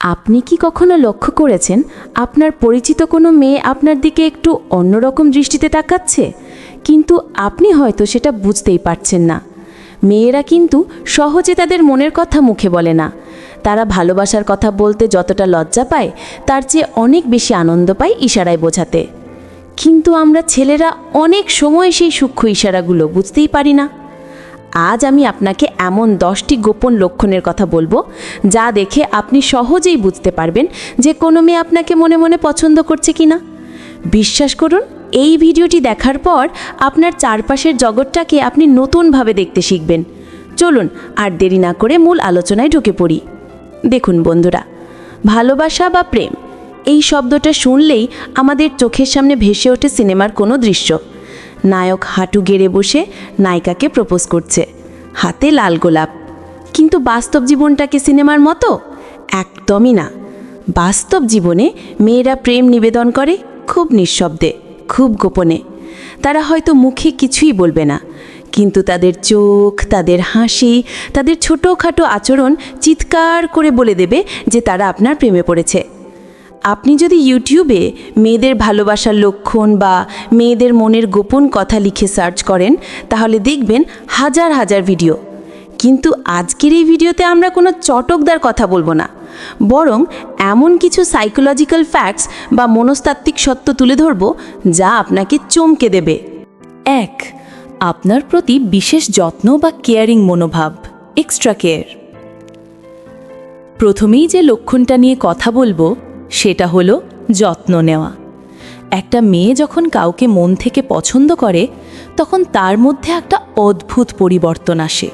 আপনি কি কখনো লক্ষ্য করেছেন আপনার পরিচিত কোনো মেয়ে আপনার দিকে একটু অন্যরকম দৃষ্টিতে তাকাচ্ছে? কিন্তু আপনি হয়তো সেটা বুঝতেই পারছেন না। মেয়েরা কিন্তু সহজে তাদের মনের কথা মুখে বলে না। তারা ভালোবাসার কথা বলতে যতটা লজ্জা পায়, তার চেয়ে অনেক বেশি আনন্দ পায় ইশারায় বোঝাতে। কিন্তু আমরা ছেলেরা অনেক সময় সেই সূক্ষ্ম ইশারাগুলো বুঝতেই পারি না। আজ আমি আপনাকে এমন দশটি গোপন লক্ষণের কথা বলব, যা দেখে আপনি সহজেই বুঝতে পারবেন যে কোনো মেয়ে আপনাকে মনে মনে পছন্দ করছে কি না বিশ্বাস করুন, এই ভিডিওটি দেখার পর আপনার চারপাশের জগৎটাকে আপনি নতুনভাবে দেখতে শিখবেন। চলুন, আর দেরি না করে মূল আলোচনায় ঢুকে পড়ি। দেখুন বন্ধুরা, ভালোবাসা বা প্রেম, এই শব্দটা শুনলেই আমাদের চোখের সামনে ভেসে ওঠে সিনেমার কোনো দৃশ্য। নায়ক হাঁটু গেড়ে বসে নায়িকাকে প্রপোজ করছে। হাতে লাল গোলাপ। কিন্তু বাস্তব জীবনটাকে সিনেমার মতো? একদমই না। বাস্তব জীবনে মেয়েরা প্রেম নিবেদন করে খুব নিঃশব্দে, খুব গোপনে। তারা হয়তো মুখে কিছুই বলবে না, কিন্তু তাদের চোখ, তাদের হাসি, তাদের ছোটোখাটো আচরণ চিৎকার করে বলে দেবে যে তারা আপনার প্রেমে পড়েছে। আপনি যদি ইউটিউবে মেয়েদের ভালোবাসার লক্ষণ বা মেয়েদের মনের গোপন কথা লিখে সার্চ করেন, তাহলে দেখবেন হাজার হাজার ভিডিও। কিন্তু আজকের এই ভিডিওতে আমরা কোনো চটকদার কথা বলব না। বরং এমন কিছু সাইকোলজিক্যাল ফ্যাক্টস বা মনস্তাত্ত্বিক সত্য তুলে ধরব যা আপনাকে চমকে দেবে। এক, আপনার প্রতি বিশেষ যত্ন বা কেয়ারিং মনোভাব এক্সট্রা কেয়ার প্রথমেই যে লক্ষণটা নিয়ে কথা বলব সেটা হলো যত্ন নেওয়া। একটা মেয়ে যখন কাউকে মন থেকে পছন্দ করে, তখন তার মধ্যে একটা অদ্ভুত পরিবর্তন আসে।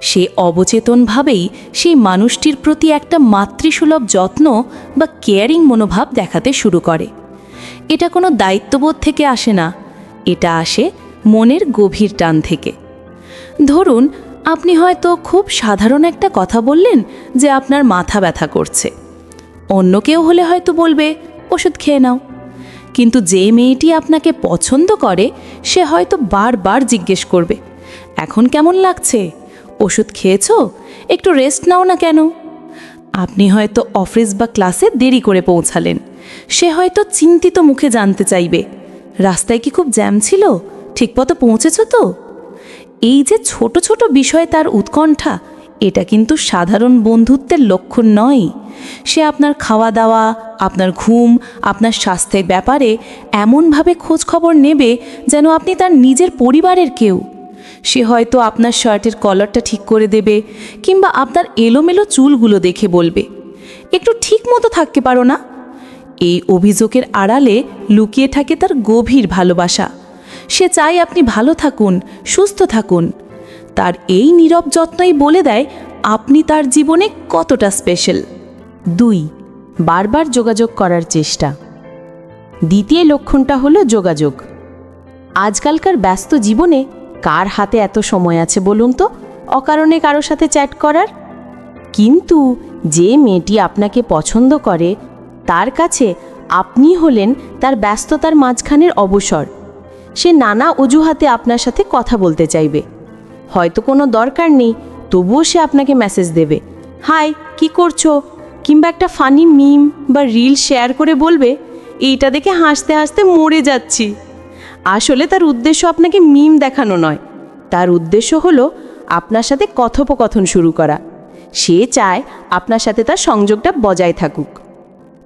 সে অবচেতনভাবেই সেই মানুষটির প্রতি একটা মাতৃসুলভ যত্ন বা কেয়ারিং মনোভাব দেখাতে শুরু করে। এটা কোনো দায়িত্ববোধ থেকে আসে না, এটা আসে মনের গভীর টান থেকে। ধরুন, আপনি হয়তো খুব সাধারণ একটা কথা বললেন যে আপনার মাথা ব্যথা করছে। অন্য কেউ হলে হয়তো বলবে, ওষুধ খেয়ে নাও। কিন্তু যে মেয়েটি আপনাকে পছন্দ করে, সে হয়তো বারবার জিজ্ঞেস করবে, এখন কেমন লাগছে? ওষুধ খেয়েছ? একটু রেস্ট নাও না কেন? আপনি হয়তো অফিস বা ক্লাসে দেরি করে পৌঁছালেন, সে হয়তো চিন্তিত মুখে জানতে চাইবে, রাস্তায় কি খুব জ্যাম ছিল? ঠিকমতো পৌঁছেছ তো? এই যে ছোট ছোট বিষয়ে তার উৎকণ্ঠা এটা কিন্তু সাধারণ বন্ধুত্বের লক্ষণ নয়। সে আপনার খাওয়া দাওয়া আপনার ঘুম, আপনার স্বাস্থ্যের ব্যাপারে এমনভাবে খোঁজ খবর নেবে যেন আপনি তার নিজের পরিবারের কেউ। সে হয়তো আপনার শার্টের কলারটা ঠিক করে দেবে কিংবা আপনার এলোমেলো চুলগুলো দেখে বলবে, একটু ঠিক মতো থাকতে পারো না? এই অভিযোগের আড়ালে লুকিয়ে থাকে তার গভীর ভালোবাসা। সে চায় আপনি ভালো থাকুন, সুস্থ থাকুন। তার এই নীরব যত্নই বলে দেয়, আপনি তার জীবনে কতটা স্পেশাল দুই, বারবার যোগাযোগ করার চেষ্টা। দ্বিতীয় লক্ষণটা হলো যোগাযোগ। আজকালকার ব্যস্ত জীবনে কার হাতে এত সময় আছে বলুন তো? অকারণে কারও সাথে চ্যাট করার? কিন্তু যে মেয়েটি আপনাকে পছন্দ করে, তার কাছে আপনি হলেন তার ব্যস্ততার মাঝখানের অবসর। সে নানা অজুহাতে আপনার সাথে কথা বলতে চাইবে। হয়তো কোনো দরকার নেই, তবুও সে আপনাকে মেসেজ দেবে। হাই, কি করছ? কিংবা একটা ফানি মিম বা রিল শেয়ার করে বলবে, এইটা দেখে হাসতে হাসতে মরে যাচ্ছি। আসলে তার উদ্দেশ্য আপনাকে মিম দেখানো নয়। তার উদ্দেশ্য হলো আপনার সাথে কথোপকথন শুরু করা। সে চায় আপনার সাথে তার সংযোগটা বজায় থাকুক।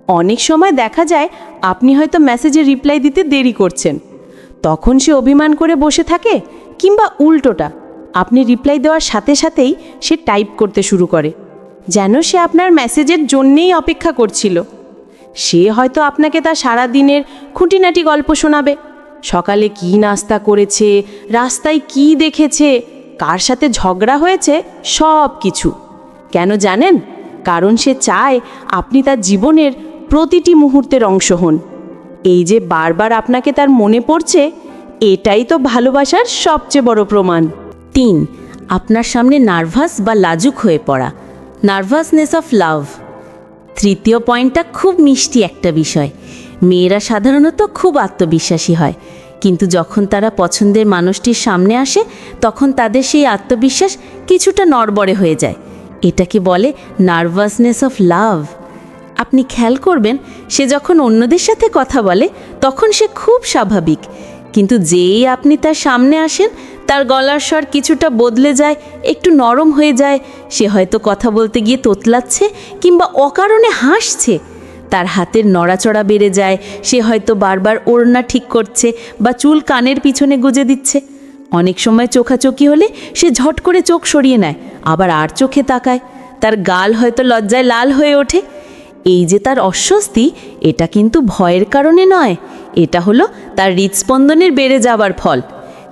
অনেক সময় দেখা যায় আপনি হয়তো মেসেজে রিপ্লাই দিতে দেরি করছেন। তখন সে অভিমান করে বসে থাকে কিংবা উল্টোটা। আপনি রিপ্লাই দেওয়ার সাথে সাথেই সে টাইপ করতে শুরু করে। যেন সে আপনার মেসেজের জন্যেই অপেক্ষা করছিল। সে হয়তো আপনাকে তার সারা দিনের খুঁটিনাটি গল্প শোনাবে। সকালে কি নাস্তা করেছে, রাস্তায় কি দেখেছে, কার সাথে ঝগড়া হয়েছে, সব কিছু। কেন জানেন? কারণ সে চায় আপনি তার জীবনের প্রতিটি মুহূর্তের অংশ হন। এই যে বারবার আপনাকে তার মনে পড়ছে, এটাই তো ভালোবাসার সবচেয়ে বড় প্রমাণ। তিন, আপনার সামনে নার্ভাস বা লাজুক হয়ে পড়া, নার্ভাসনেস অফ লাভ। তৃতীয় পয়েন্টটা খুব মিষ্টি একটা বিষয়, মেয়েরা সাধারণত খুব আত্মবিশ্বাসী হয়, কিন্তু যখন তারা পছন্দের মানুষটির সামনে আসে, তখন তাদের সেই আত্মবিশ্বাস কিছুটা নড়বড়ে হয়ে যায় এটাকে বলে নার্ভাসনেস অফ লাভ? আপনি খেয়াল করবেন, সে যখন অন্যদের সাথে কথা বলে, তখন সে খুব স্বাভাবিক, কিন্তু যেই আপনি তার সামনে আসেন তার গলার স্বর কিছুটা বদলে যায়, একটু নরম হয়ে যায়। সে হয়তো কথা বলতে গিয়ে তোতলাচ্ছে কিংবা অকারণে হাসছে। তার হাতের নড়াচড়া বেড়ে যায়, সে হয়তো বারবার ওড়না ঠিক করছে বা চুল কানের পিছনে গুজে দিচ্ছে। অনেক সময় চোখাচোখি হলে সে ঝট করে চোখ সরিয়ে নেয়, আবার আর চোখে তাকায়। তার গাল হয়তো লজ্জায় লাল হয়ে ওঠে। এই যে তার অস্বস্তি, এটা কিন্তু ভয়ের কারণে নয়। এটা হলো তার হৃদস্পন্দনের বেড়ে যাবার ফল।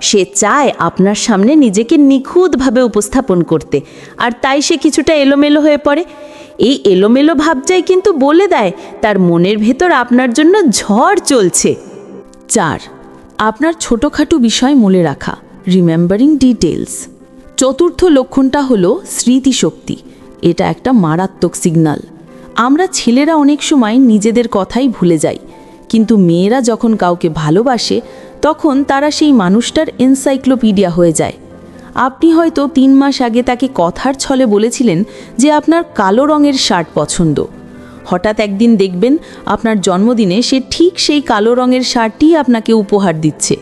সে চায় আপনার সামনে নিজেকে নিখুঁতভাবে উপস্থাপন করতে। আর তাই সে কিছুটা এলোমেলো হয়ে পড়ে। এই এলোমেলো ভাবটাই কিন্তু বলে দেয়, তার মনের ভেতর আপনার জন্য ঝড় চলছে। চার, আপনার ছোটোখাটো বিষয় মনে রাখা রিমেম্বারিং ডিটেলস চতুর্থ লক্ষণটা হলো স্মৃতিশক্তি। এটা একটা মারাত্মক সিগন্যাল আমরা ছেলেরা অনেক সময় নিজেদের কথাই ভুলে যাই। কিন্তু মেয়েরা যখন কাউকে ভালোবাসে তখন তারা সেই মানুষটার এনসাইক্লোপিডিয়া হয়ে যায়। আপনি হয়তো তিন মাস আগে তাকে কথার ছলে বলেছিলেন যে আপনার কালো রঙের শার্ট পছন্দ। হঠাৎ একদিন দেখবেন আপনার জন্মদিনে সে ঠিক সেই কালো রঙের শার্টটি আপনাকে উপহার দিচ্ছে।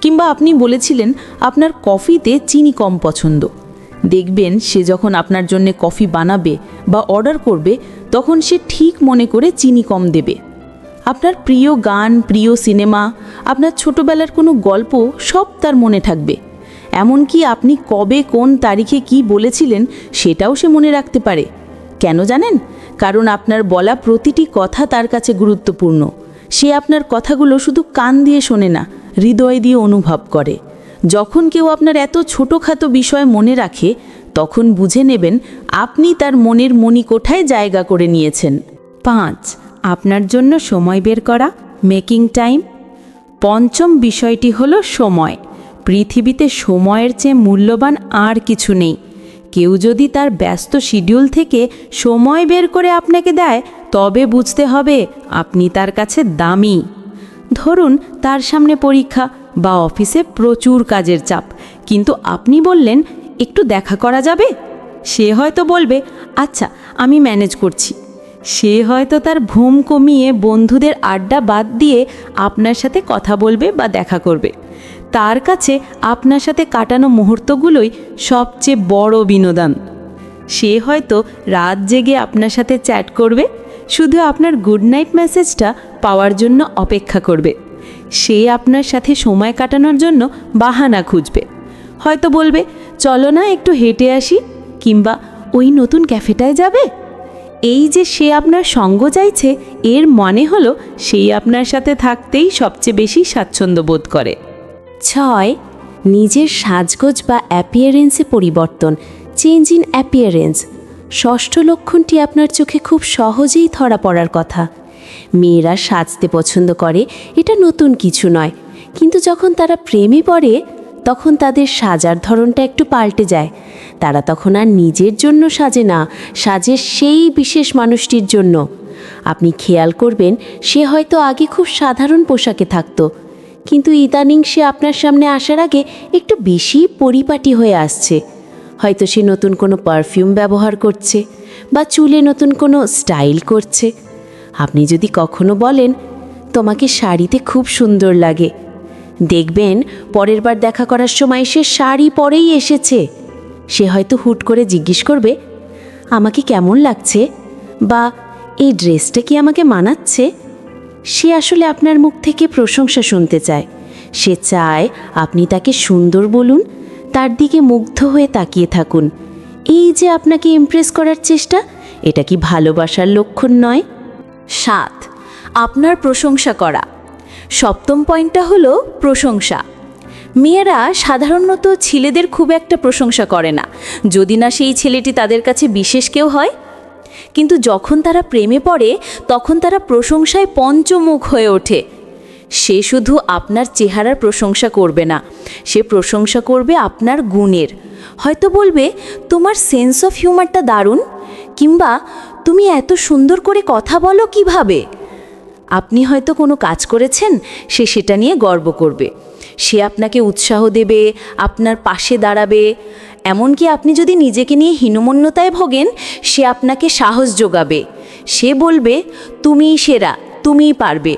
কিংবা আপনি বলেছিলেন আপনার কফিতে চিনি কম পছন্দ। দেখবেন সে যখন আপনার জন্য কফি বানাবে বা অর্ডার করবে, তখন সে ঠিক মনে করে চিনি কম দেবে। আপনার প্রিয় গান, প্রিয় সিনেমা, আপনার ছোটবেলার কোনো গল্প সব তার মনে থাকবে। এমনকি আপনি কবে, কোন তারিখে কি বলেছিলেন সেটাও সে মনে রাখতে পারে। কেন জানেন? কারণ আপনার বলা প্রতিটি কথা তার কাছে গুরুত্বপূর্ণ। সে আপনার কথাগুলো শুধু কান দিয়ে শোনে না, হৃদয় দিয়ে অনুভব করে। যখন কেউ আপনার এত ছোটোখাটো বিষয় মনে রাখে, তখন বুঝে নেবেন আপনি তার মনের মণিকোঠায় জায়গা করে নিয়েছেন। পাঁচ আপনার জন্য সময় বের করা, মেকিং টাইম। পঞ্চম বিষয়টি হল সময়। পৃথিবীতে সময়ের চেয়ে মূল্যবান আর কিছু নেই। কেউ যদি তার ব্যস্ত শিডিউল থেকে সময় বের করে আপনাকে দেয়, তবে বুঝতে হবে আপনি তার কাছে দামি। ধরুন তার সামনে পরীক্ষা বা অফিসে প্রচুর কাজের চাপ, কিন্তু আপনি বললেন, একটু দেখা করা যাবে? সে হয়তো বলবে আচ্ছা আমি ম্যানেজ করছি। সে হয়তো তার ঘুম কমিয়ে বন্ধুদের আড্ডা বাদ দিয়ে আপনার সাথে কথা বলবে বা দেখা করবে। তার কাছে আপনার সাথে কাটানো মুহূর্তগুলোই সবচেয়ে বড় বিনোদন। সে হয়তো রাত জেগে আপনার সাথে চ্যাট করবে, শুধু আপনার গুড নাইট মেসেজটা পাওয়ার জন্য অপেক্ষা করবে। সে আপনার সাথে সময় কাটানোর জন্য বাহানা খুঁজবে। হয়তো বলবে, চলো না, একটু হেঁটে আসি, কিংবা, ওই নতুন ক্যাফেটায় যাবে? এই যে সে আপনার সঙ্গ চাইছে, এর মানে হলো সেই আপনার সাথে থাকতেই সবচেয়ে বেশি স্বাচ্ছন্দ্য বোধ করে। ছয়, নিজের সাজগোজ বা অ্যাপিয়ারেন্সে পরিবর্তন চেঞ্জ ইন অ্যাপিয়ারেন্স ষষ্ঠ লক্ষণটি আপনার চোখে খুব সহজেই ধরা পড়ার কথা। মেয়েরা সাজতে পছন্দ করে, এটা নতুন কিছু নয়। কিন্তু যখন তারা প্রেমে পড়ে, তখন তাদের সাজার ধরনটা একটু পাল্টে যায়। তারা তখন আর নিজের জন্য সাজে না, সাজে সেই বিশেষ মানুষটির জন্য। আপনি খেয়াল করবেন, সে হয়তো আগে খুব সাধারণ পোশাকে থাকতো, কিন্তু ইদানিং সে আপনার সামনে আসার আগে একটু বেশি পরিপাটি হয়ে আসছে। হয়তো সে নতুন কোনো পারফিউম ব্যবহার করছে বা চুলে নতুন কোনো স্টাইল করছে। আপনি যদি কখনো বলেন, তোমাকে শাড়িতে খুব সুন্দর লাগে। দেখবেন, পরের বার দেখা করার সময় সে শাড়ি পরেই এসেছে। সে হয়তো হুট করে জিজ্ঞেস করবে, আমাকে কেমন লাগছে? বা, এই ড্রেসটা কি আমাকে মানাচ্ছে? সে আসলে আপনার মুখ থেকে প্রশংসা শুনতে চায়। সে চায় আপনি তাকে সুন্দর বলুন, তার দিকে মুগ্ধ হয়ে তাকিয়ে থাকুন। এই যে আপনাকে ইমপ্রেস করার চেষ্টা, এটা কি ভালোবাসার লক্ষণ নয়? সাত, আপনার প্রশংসা করা। সপ্তম পয়েন্টটা হলো প্রশংসা। মেয়েরা সাধারণত ছেলেদের খুব একটা প্রশংসা করে না। যদি না সেই ছেলেটি তাদের কাছে বিশেষ কেউ হয়? কিন্তু যখন তারা প্রেমে পড়ে, তখন তারা প্রশংসায় পঞ্চমুখ হয়ে ওঠে। সে শুধু আপনার চেহারার প্রশংসা করবে না, সে প্রশংসা করবে আপনার গুণের। হয়তো বলবে, তোমার সেন্স অফ হিউমারটা দারুণ, কিংবা তুমি এত সুন্দর করে কথা বলো কীভাবে? আপনি হয়তো কোনো কাজ করেছেন, সে সেটা নিয়ে গর্ব করবে। সে আপনাকে উৎসাহ দেবে, আপনার পাশে দাঁড়াবে। এমনকি আপনি যদি নিজেকে নিয়ে হীনমন্যতায় ভোগেন, সে আপনাকে সাহস যোগাবে। সে বলবে, তুমিই সেরা, তুমিই পারবে।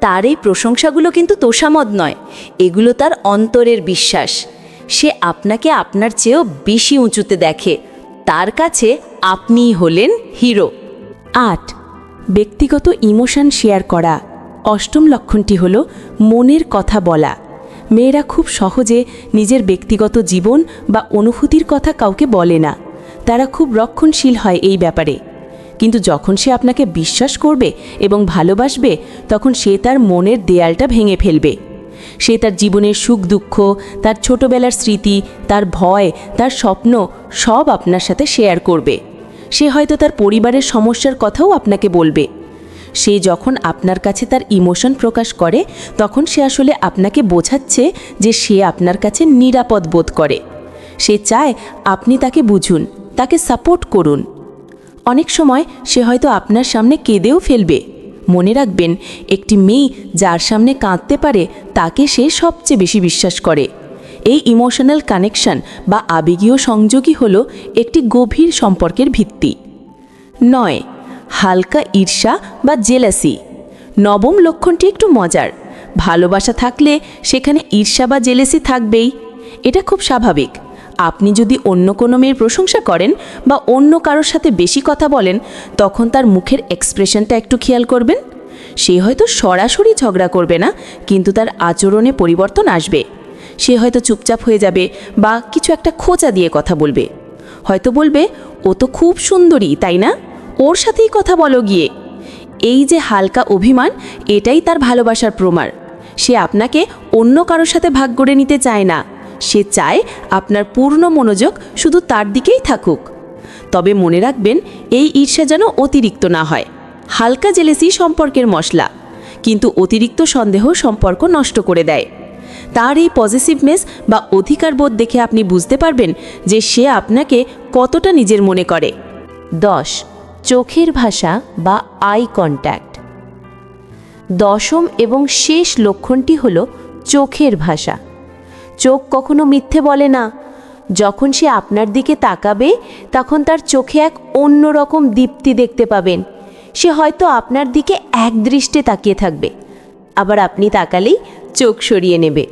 তার এই প্রশংসাগুলো কিন্তু তোষামদ নয়, এগুলো তার অন্তরের বিশ্বাস। সে আপনাকে আপনার চেয়েও বেশি উঁচুতে দেখে। তার কাছে আপনিই হলেন হিরো। আট, ব্যক্তিগত ইমোশন শেয়ার করা। অষ্টম লক্ষণটি হল মনের কথা বলা। মেয়েরা খুব সহজে নিজের ব্যক্তিগত জীবন বা অনুভূতির কথা কাউকে বলে না। তারা খুব রক্ষণশীল হয় এই ব্যাপারে। কিন্তু যখন সে আপনাকে বিশ্বাস করবে এবং ভালোবাসবে, তখন সে তার মনের দেয়ালটা ভেঙে ফেলবে। সে তার জীবনের সুখ দুঃখ, তার ছোটবেলার স্মৃতি, তার ভয়, তার স্বপ্ন সব আপনার সাথে শেয়ার করবে। সে হয়তো তার পরিবারের সমস্যার কথাও আপনাকে বলবে। সে যখন আপনার কাছে তার ইমোশন প্রকাশ করে, তখন সে আসলে আপনাকে বোঝাচ্ছে যে সে আপনার কাছে নিরাপদ বোধ করে। সে চায় আপনি তাকে বুঝুন, তাকে সাপোর্ট করুন। অনেক সময় সে হয়তো আপনার সামনে কেঁদেও ফেলবে। মনে রাখবেন, একটি মেয়ে যার সামনে কাঁদতে পারে, তাকে সে সবচেয়ে বেশি বিশ্বাস করে। এই ইমোশনাল কানেকশন বা আবেগীয় সংযোগই হল একটি গভীর সম্পর্কের ভিত্তি। নয় হালকা ঈর্ষা বা জেলাসি। নবম লক্ষণটি একটু মজার। ভালোবাসা থাকলে সেখানে ঈর্ষা বা জেলেসি থাকবেই। এটা খুব স্বাভাবিক। আপনি যদি অন্য কোনো মেয়ের প্রশংসা করেন বা অন্য কারোর সাথে বেশি কথা বলেন, তখন তার মুখের এক্সপ্রেশনটা একটু খেয়াল করবেন। সে হয়তো সরাসরি ঝগড়া করবে না, কিন্তু তার আচরণে পরিবর্তন আসবে। সে হয়তো চুপচাপ হয়ে যাবে বা কিছু একটা খোঁচা দিয়ে কথা বলবে। হয়তো বলবে, ও তো খুব সুন্দরী, তাই না? ওর সাথেই কথা বলো গিয়ে। এই যে হালকা অভিমান, এটাই তার ভালোবাসার প্রমাণ। সে আপনাকে অন্য কারোর সাথে ভাগ করে নিতে চায় না। সে চায় আপনার পূর্ণ মনোযোগ শুধু তার দিকেই থাকুক। তবে মনে রাখবেন, এই ঈর্ষা যেন অতিরিক্ত না হয়। হালকা জেলেসি সম্পর্কের মশলা, কিন্তু অতিরিক্ত সন্দেহ সম্পর্ক নষ্ট করে দেয়। তার এই পজিটিভনেস বা অধিকারবোধ দেখে আপনি বুঝতে পারবেন যে সে আপনাকে কতটা নিজের মনে করে। দশ চোখের ভাষা বা আই কন্ট্যাক্ট। দশম এবং শেষ লক্ষণটি হল চোখের ভাষা। চোখ কখনো মিথ্যে বলে না। যখন সে আপনার দিকে তাকাবে, তখন তার চোখে এক অন্যরকম দীপ্তি দেখতে পাবেন। সে হয়তো আপনার দিকে এক দৃষ্টে তাকিয়ে থাকবে। আবার আপনি তাকালেই চোখ সরিয়ে নেবে।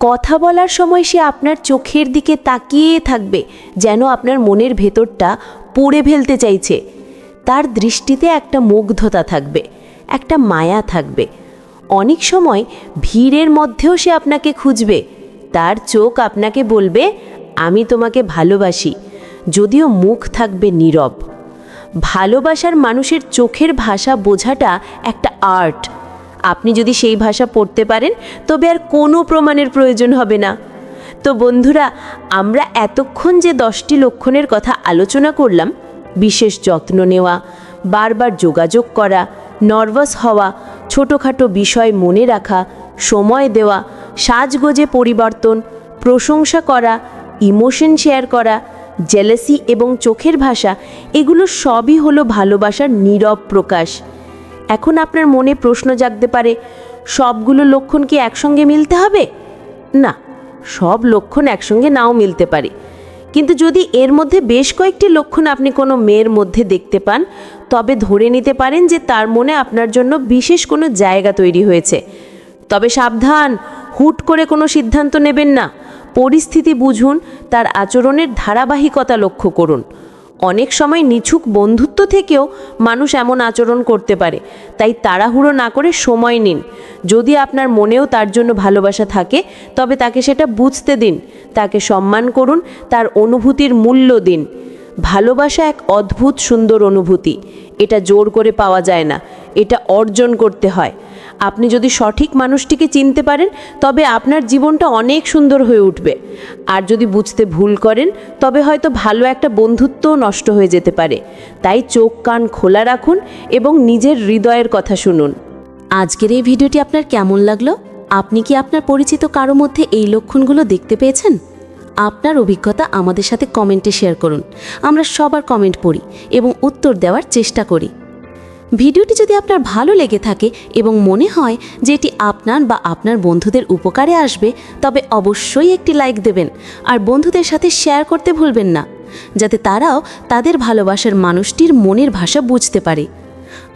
কথা বলার সময় সে আপনার চোখের দিকে তাকিয়ে থাকবে, যেন আপনার মনের ভেতরটা পড়ে ফেলতে চাইছে। তার দৃষ্টিতে একটা মুগ্ধতা থাকবে, একটা মায়া থাকবে। অনেক সময় ভিড়ের মধ্যেও সে আপনাকে খুঁজবে। তার চোখ আপনাকে বলবে, আমি তোমাকে ভালোবাসি। যদিও মুখ থাকবে নীরব। ভালোবাসার মানুষের চোখের ভাষা বোঝাটা একটা আর্ট। আপনি যদি সেই ভাষা পড়তে পারেন, তবে আর কোনো প্রমাণের প্রয়োজন হবে না। তো বন্ধুরা, আমরা এতক্ষণ যে দশটি লক্ষণের কথা আলোচনা করলাম, বিশেষ যত্ন নেওয়া, বারবার যোগাযোগ করা নার্ভাস হওয়া, ছোটোখাটো বিষয় মনে রাখা, সময় দেওয়া, সাজগোজে পরিবর্তন, প্রশংসা করা ইমোশন শেয়ার করা জেলেসি এবং চোখের ভাষা, এগুলো সবই হলো ভালোবাসার নীরব প্রকাশ। এখন আপনার মনে প্রশ্ন জাগতে পারে, সবগুলো লক্ষণ কি একসঙ্গে মিলতে হবে? না, সব লক্ষণ একসঙ্গে নাও মিলতে পারে। কিন্তু যদি এর মধ্যে বেশ কয়েকটি লক্ষণ আপনি কোনো মেয়ের মধ্যে দেখতে পান, তবে ধরে নিতে পারেন যে তার মনে আপনার জন্য বিশেষ কোনো জায়গা তৈরি হয়েছে। তবে সাবধান, হুট করে কোনো সিদ্ধান্ত নেবেন না। পরিস্থিতি বুঝুন, তার আচরণের ধারাবাহিকতা লক্ষ্য করুন। অনেক সময় নিছুক বন্ধুত্ব থেকেও মানুষ এমন আচরণ করতে পারে। তাই তাড়াহুড়ো না করে সময় নিন। যদি আপনার মনেও তার জন্য ভালোবাসা থাকে, তবে তাকে সেটা বুঝতে দিন। তাকে সম্মান করুন, তার অনুভূতির মূল্য দিন। ভালোবাসা এক অদ্ভুত সুন্দর অনুভূতি। এটা জোর করে পাওয়া যায় না। এটা অর্জন করতে হয়। আপনি যদি সঠিক মানুষটিকে চিনতে পারেন, তবে আপনার জীবনটা অনেক সুন্দর হয়ে উঠবে। আর যদি বুঝতে ভুল করেন, তবে হয়তো ভালো একটা বন্ধুত্বও নষ্ট হয়ে যেতে পারে। তাই চোখ কান খোলা রাখুন এবং নিজের হৃদয়ের কথা শুনুন। আজকের এই ভিডিওটি আপনার কেমন লাগল? আপনি কি আপনার পরিচিত কারও মধ্যে এই লক্ষণগুলো দেখতে পেয়েছেন? আপনার অভিজ্ঞতা আমাদের সাথে কমেন্টে শেয়ার করুন। আমরা সবার কমেন্ট পড়ি এবং উত্তর দেওয়ার চেষ্টা করি। ভিডিওটি যদি আপনার ভালো লেগে থাকে এবং মনে হয় যে এটি আপনার বা আপনার বন্ধুদের উপকারে আসবে, তবে অবশ্যই একটি লাইক দেবেন আর বন্ধুদের সাথে শেয়ার করতে ভুলবেন না, যাতে তারাও তাদের ভালোবাসার মানুষটির মনের ভাষা বুঝতে পারে।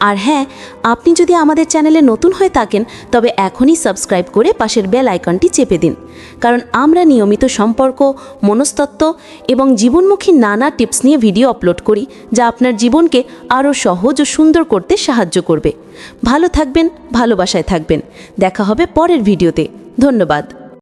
আর হ্যাঁ আপনি যদি আমাদের চ্যানেলে নতুন হয়ে থাকেন, তবে এখনই সাবস্ক্রাইব করে পাশের বেল আইকনটি চেপে দিন। কারণ আমরা নিয়মিত সম্পর্ক, মনস্তত্ত্ব এবং জীবনমুখী নানা টিপস নিয়ে ভিডিও আপলোড করি, যা আপনার জীবনকে আরও সহজ ও সুন্দর করতে সাহায্য করবে। ভালো থাকবেন, ভালোবাসায় থাকবেন। দেখা হবে পরের ভিডিওতে। ধন্যবাদ।